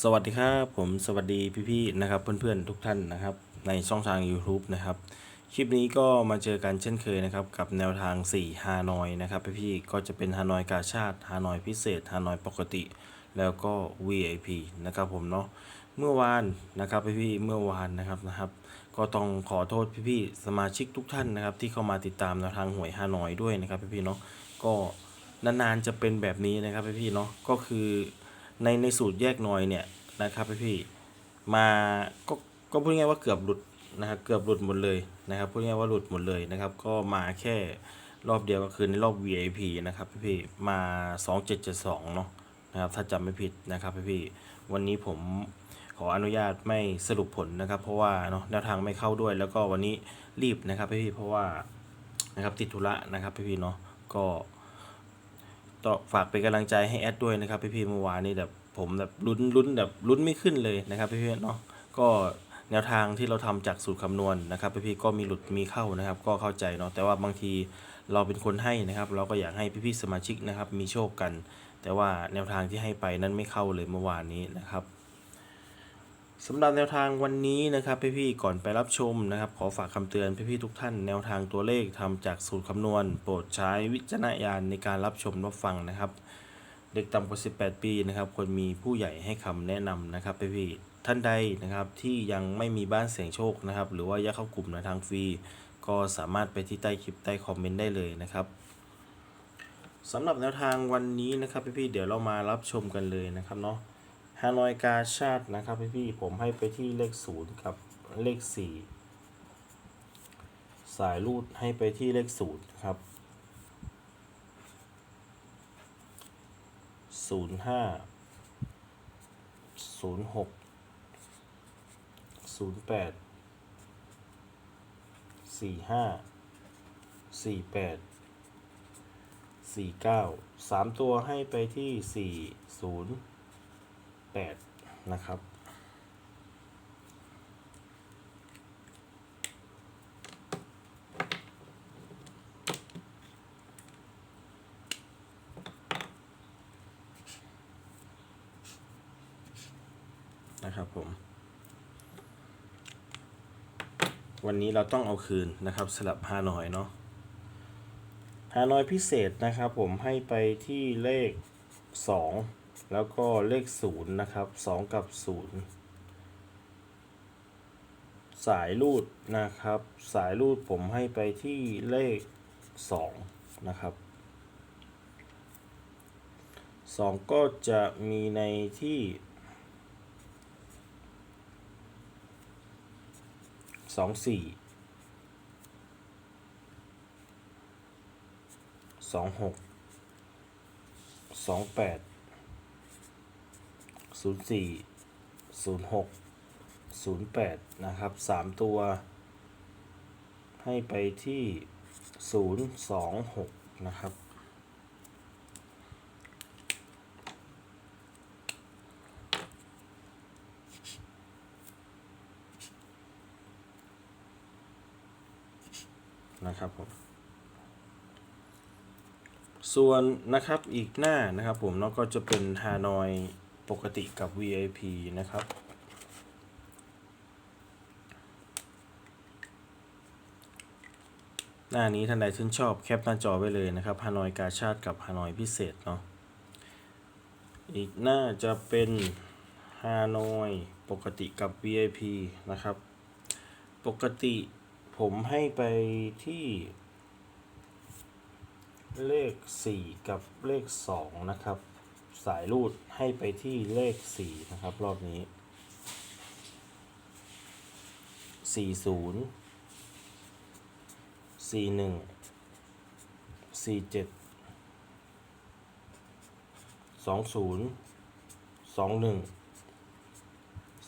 สวัสดีครับผมสวัสดีพี่ๆนะครับ เพื่อนๆทุกท่านนะครับ ในช่องทาง YouTube นะครับ คลิปนี้ก็มาเจอกันเช่นเคยนะครับ กับแนวทาง 4 ฮานอยนะครับพี่ๆก็จะเป็นฮานอยกาชาติฮานอยพิเศษฮานอยปกติ แล้วก็ VIP นะครับผมเนาะเมื่อวานนะครับพี่ๆเมื่อวานนะครับนะครับ ก็ต้องขอโทษพี่ๆสมาชิกทุกท่านนะครับ ที่เข้ามาติดตามแนวทางหวยฮานอยด้วยนะครับพี่ๆเนาะก็นานๆจะเป็นแบบนี้นะครับพี่ๆเนาะก็คือ ในในสูตรแยกหน่อยเนี่ยนะครับพี่ๆมาก็ก็พูดง่ายว่าเกือบหลุดนะครับเกือบหลุดหมดเลยนะครับพูดง่ายว่าหลุดหมดเลยนะครับ ก็มาแค่รอบเดียวก็คือในรอบ VIP นะครับพี่ๆมา 2772เนาะนะครับถ้าจำไม่ผิดนะครับพี่ๆวันนี้ผมขออนุญาตไม่สรุปผลนะครับ เพราะว่าเนาะแนวทางไม่เข้าด้วย แล้วก็วันนี้รีบนะครับพี่ๆเพราะว่านะครับติดธุระนะครับพี่ๆเนาะก็ ต่อฝากเป็นกำลังใจให้แอดด้วยนะครับพี่พีเมื่อวานนี้แบบผมแบบลุ้นลุ้นแบบลุ้นไม่ขึ้นเลยนะครับพี่พีเนาะก็แนวทางที่เราทำจากสูตรคำนวณนะครับพี่พีก็มีหลุดมีเข้านะครับ ก็เข้าใจเนาะแต่ว่าบางทีเราเป็นคนให้นะครับ เราก็อยากให้พี่พี่สมาชิกนะครับ มีโชคกัน แต่ว่าแนวทางที่ให้ไปนั้นไม่เข้าเลยเมื่อวานนี้นะครับ สำหรับแนวทางวันนี้นะครับพี่ๆก่อนไปรับชมนะครับ ขอฝากคำเตือนพี่ๆทุกท่านแนวทางตัวเลขทำจากสูตรคำนวณ โปรดใช้วิจารณญาณในการรับชมรับฟังนะครับ เด็กต่ำกว่า 18 ปีนะครับควรมีผู้ใหญ่ให้คำแนะนำนะครับพี่ๆท่านใดนะครับที่ยังไม่มีบ้านเสียงโชคนะครับ หรือว่าอยากเข้ากลุ่มในทางฟรี ก็สามารถไปที่ใต้คลิปใต้คอมเมนต์ได้เลยนะครับสำหรับแนวทางวันนี้นะครับพี่ๆเดี๋ยวเรามารับชมกันเลยนะครับเนาะ ฮานอยกาชาตินะครับพี่ๆผมให้ไปที่เลขศูนย์กับเลขสี่สายรูดให้ไปที่เลขศูนย์ครับศูนย์ห้าศูนย์หกศูนย์แปดสี่ห้าสี่แปดสี่เก้าสามตัวให้ไปที่สี่ศูนย์ แปดนะครับ นะครับผม วันนี้เราต้องเอาคืนนะครับสลับฮานอยเนาะฮานอยพิเศษนะครับผมให้ไปที่เลข 2 แล้วก็เลข 0 นะครับ 2 กับ 0 สายรูดนะครับ สายรูดผมให้ไปที่เลข 2 นะครับ 2 ก็จะมีในที่สองสี่สอ งหกสองแปดศูนย์สี่ศูนย์หกศูนย์แปดนะครับสามตัว ให้ไปที่ศูนย์สองหกนะครับ นะครับผมส่วนนะครับอีกหน้านะครับผมเนาะก็จะเป็นฮานอย ปกติกับ VIP นะครับ หน้านี้ท่านใดชื่นชอบแคปหน้าจอไว้เลยนะครับฮานอยกาชาติกับฮานอยพิเศษเนาะ อีกหน้าจะเป็นฮานอยปกติกับ VIP นะครับ ปกติผมให้ไปที่เลข 4 กับเลข 2 นะครับ สายรูดให้ไปที่เลข 4 นะครับ รอบนี้ 40 41 47 20 21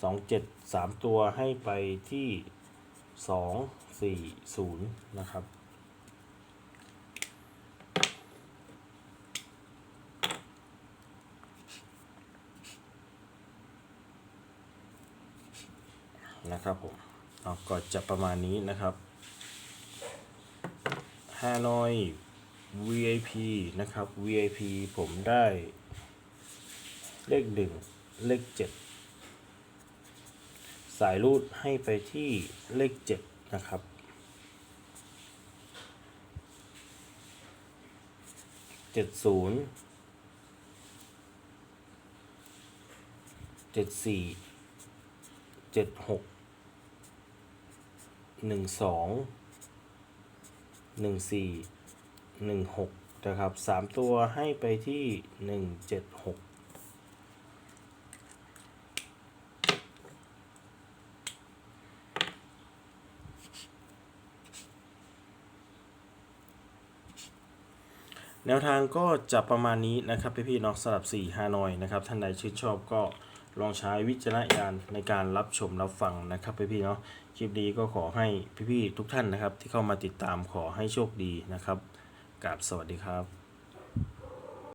27 3 ตัวให้ไปที่สองสี่ศูนย์นะครับ นะครับผมเอาก็จะประมาณนี้นะครับฮานอย VIP นะครับ VIP ผมได้ เลขหนึ่งเลขเจ็ดสายรูดให้ไปที่เลขเจ็ดนะครับ เจ็ดศูนย์เจ็ดสี่เจ็ดหก หนึ่งสองหนึ่งสี่หนึ่งหกนะครับสามตัวให้ไปที่หนึ่งเจ็ดหกแนวทางก็จะประมาณนี้นะครับพี่ๆเนาะสำหรับ4ฮานอยนะครับท่านใดชื่นชอบก็ ลองใช้วิจารณญาณในการรับชมรับฟังนะครับพี่ๆเนาะคลิปนี้ก็ขอให้พี่ๆทุกท่านนะครับ ที่เข้ามาติดตามขอให้โชคดีนะครับกราบสวัสดีครับ